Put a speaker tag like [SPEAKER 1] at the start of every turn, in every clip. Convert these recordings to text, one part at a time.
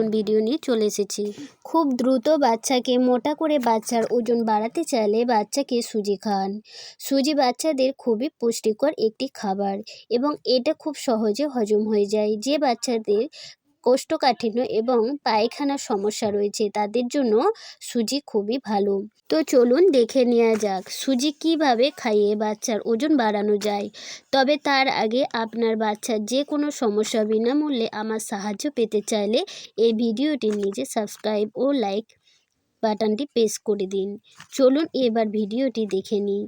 [SPEAKER 1] নতুন ভিডিও নিয়ে চলে এসেছি। খুব দ্রুত বাচ্চাকে মোটা করে বাচ্চার ওজন বাড়াতে চাইলে বাচ্চাকে সুজি খান। সুজি বাচ্চাদের খুবই পুষ্টিকর একটি খাবার এবং এটা খুব সহজে হজম হয়ে যায়। যে বাচ্চাদের কোষ্ঠকাঠিন্য এবং পায়খানার সমস্যা রয়েছে, তাদের জন্য সুজি খুবই ভালো। তো চলুন দেখে নেওয়া যাক, সুজি কীভাবে খাইয়ে বাচ্চার ওজন বাড়ানো যায়? তবে তার আগে আপনার বাচ্চার যে কোনো সমস্যা বিনামূল্যে আমার সাহায্য পেতে চাইলে এই ভিডিওটির নিজে সাবস্ক্রাইব ও লাইক বাটনটি প্রেস করে দিন। চলুন এবার ভিডিওটি দেখে নিই।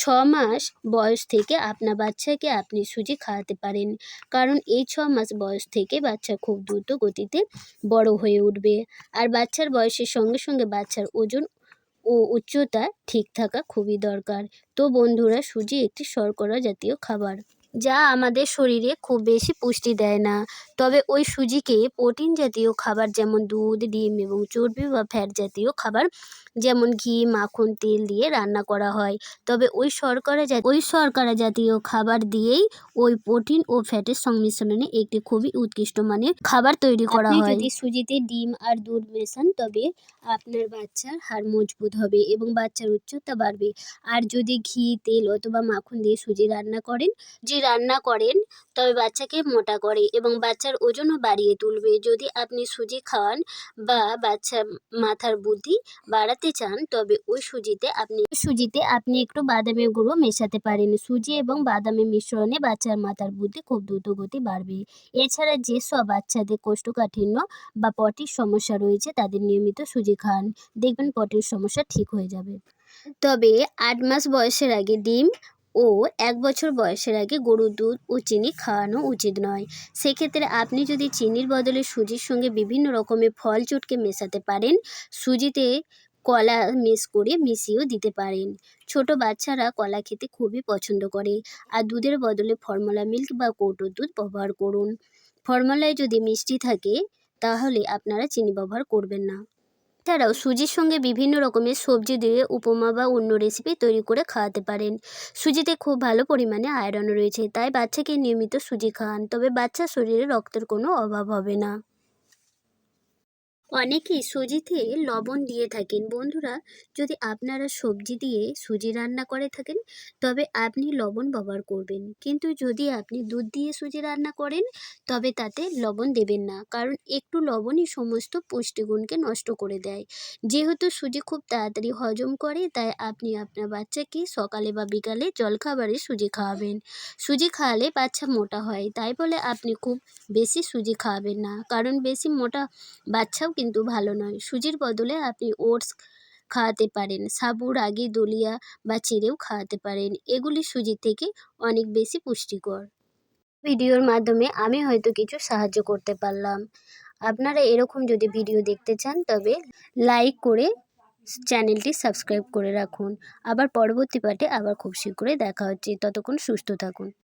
[SPEAKER 1] ছ মাস বয়স থেকে আপনার বাচ্চাকে আপনি সুজি খাওয়াতে পারেন। কারণ এই ছ মাস বয়স থেকে বাচ্চা খুব দ্রুত গতিতে বড় হয়ে উঠবে। আর বাচ্চার বয়সের সঙ্গে সঙ্গে বাচ্চার ওজন ও উচ্চতা ঠিক থাকা খুবই দরকার। তো বন্ধুরা, সুজি একটি শর্করা জাতীয় খাবার। যা আমাদের শরীরে খুব বেশি পুষ্টি দেয় না। তবে ওই সুজিকে প্রোটিন জাতীয় খাবার যেমন দুধ ডিম এবং চর্বি বা ফ্যাট জাতীয় খাবার যেমন ঘি মাখন তেল দিয়ে রান্না করা হয়। তবে ওই শর্করা ওই শর্করা জাতীয় খাবার দিয়েই ওই প্রোটিন ও ফ্যাটের সংমিশ্রণে একটি খুবই উৎকৃষ্ট মানের খাবার তৈরি করা হয়। যদি সুজিতে ডিম আর দুধ মেশান তবে আপনার বাচ্চার হাড় মজবুত হবে এবং বাচ্চার উচ্চতা বাড়বে। আর যদি ঘি তেল অথবা মাখন দিয়ে সুজি রান্না করেন যে রান্না করেন, তবে বাচ্চাকে মোটা করে এবং বাচ্চার ওজনও বাড়িয়ে তুলবে। যদি আপনি সুজি খাওয়ান বা বাচ্চার মাথার বুদ্ধি বাড়াতে চান, তবে ওই সুজিতে আপনি সুজিতে আপনি একটু বাদামের গুঁড়ো মেশাতে পারেন। সুজি এবং বাদামের মিশ্রণে বাচ্চার মাথার বুদ্ধি খুব দ্রুত গতি বাড়বে। এছাড়া যেসব বাচ্চাদের কোষ্ঠকাঠিন্য বা পটির সমস্যা রয়েছে, তাদের নিয়মিত সুজি খান। দেখবেন পটির সমস্যা ঠিক হয়ে যাবে। তবে আট মাস বয়সের আগে ডিম ও এক বছর বয়সের আগে গরুর দুধ ও চিনি খাওয়ানো উচিত নয়। সেক্ষেত্রে আপনি যদি চিনির বদলে সুজির সঙ্গে বিভিন্ন রকমের ফল চটকে মেশাতে পারেন, সুজিতে কলা মিক্স করে মিশিয়েও দিতে পারেন। ছোট বাচ্চারা কলা খেতে খুবই পছন্দ করে। আর দুধের বদলে ফর্মুলা মিল্ক বা কৌটোর দুধ ব্যবহার করুন। ফর্মুলায় যদি মিষ্টি থাকে, তাহলে আপনারা চিনি ব্যবহার করবেন না। এছাড়াও সুজির সঙ্গে বিভিন্ন রকমের সবজি দিয়ে উপমা বা অন্য রেসিপি তৈরি করে খাওয়াতে পারেন। সুজিতে খুব ভালো পরিমাণে আয়রন রয়েছে, তাই বাচ্চাকে নিয়মিত সুজি খাওয়ান, তবে বাচ্চার শরীরে রক্তের কোনো অভাব হবে না। অনেকেই সুজিতে লবণ দিয়ে থাকেন। বন্ধুরা, যদি আপনারা সবজি দিয়ে সুজি রান্না করে থাকেন, তবে আপনি লবণ ব্যবহার করবেন। কিন্তু যদি আপনি দুধ দিয়ে সুজি রান্না করেন, তবে তাতে লবণ দেবেন না। কারণ একটু লবণই সমস্ত পুষ্টিগুণকে নষ্ট করে দেয়। যেহেতু সুজি খুব তাড়াতাড়ি হজম করে, তাই আপনি আপনার বাচ্চাকে সকালে বা বিকালে জলখাবারে সুজি খাওয়াবেন। সুজি খাওয়ালে বাচ্চা মোটা হয়, তাই বলে আপনি খুব বেশি সুজি খাওয়াবেন না। কারণ বেশি মোটা বাচ্চাও কিন্তু ভালো নয়। সুজির বদলে আপনি ওটস খাওয়াতে পারেন সাবু রাগি দলিয়া বা চিড়েও খাওয়াতে পারেন। এগুলি সুজি থেকে অনেক বেশি পুষ্টিকর। ভিডিওর মাধ্যমে আমি হয়তো কিছু সাহায্য করতে পারলাম। আপনারা এরকম যদি ভিডিও দেখতে চান, তবে লাইক করে চ্যানেলটি সাবস্ক্রাইব করে রাখুন। আবার পরবর্তী পাঠে আবার খুব শীঘ্রই দেখা হচ্ছে। ততক্ষণ সুস্থ থাকুন।